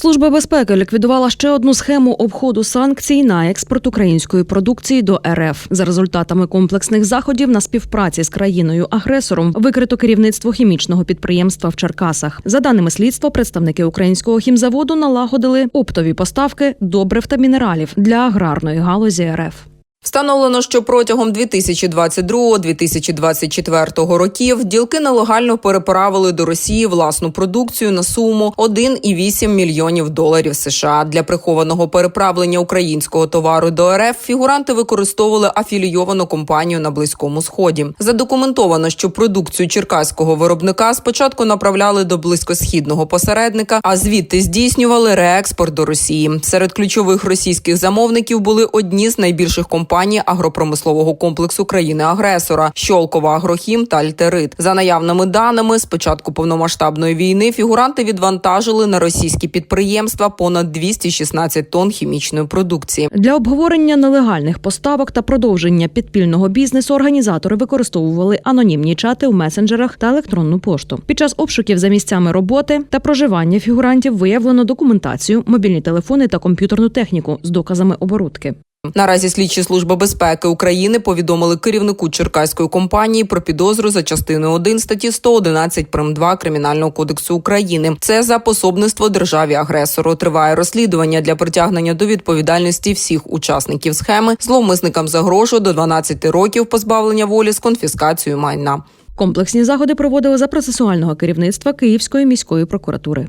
Служба безпеки ліквідувала ще одну схему обходу санкцій на експорт української продукції до РФ. За результатами комплексних заходів на співпраці з країною агресором викрито керівництво хімічного підприємства в Черкасах. За даними слідства, представники українського хімзаводу налагодили оптові поставки добрив та мінералів для аграрної галузі РФ. Встановлено, що протягом 2022-2024 років ділки нелегально переправили до Росії власну продукцію на суму 1,8 мільйонів доларів США. Для прихованого переправлення українського товару до РФ фігуранти використовували афілійовану компанію на близькому сході. Задокументовано, що продукцію черкаського виробника спочатку направляли до близькосхідного посередника, а звідти здійснювали реекспорт до Росії. Серед ключових російських замовників були одні з найбільших компаній агропромислового комплексу країни-агресора Щолкова Агрохім та Альтерит. За наявними даними, з початку повномасштабної війни фігуранти відвантажили на російські підприємства понад 216 тонн хімічної продукції. Для обговорення нелегальних поставок та продовження підпільного бізнесу організатори використовували анонімні чати в месенджерах та електронну пошту. Під час обшуків за місцями роботи та проживання фігурантів виявлено документацію, мобільні телефони та комп'ютерну техніку з доказами оборудки. Наразі слідчі служби безпеки України повідомили керівнику черкаської компанії про підозру за частиною 1 статті 111 прим. 2 кримінального кодексу України. Це за пособництво державі агресору. Триває розслідування для притягнення до відповідальності всіх учасників схеми. Зловмисникам загрожує до 12 років позбавлення волі з конфіскацією майна. Комплексні заходи проводили за процесуального керівництва Київської міської прокуратури.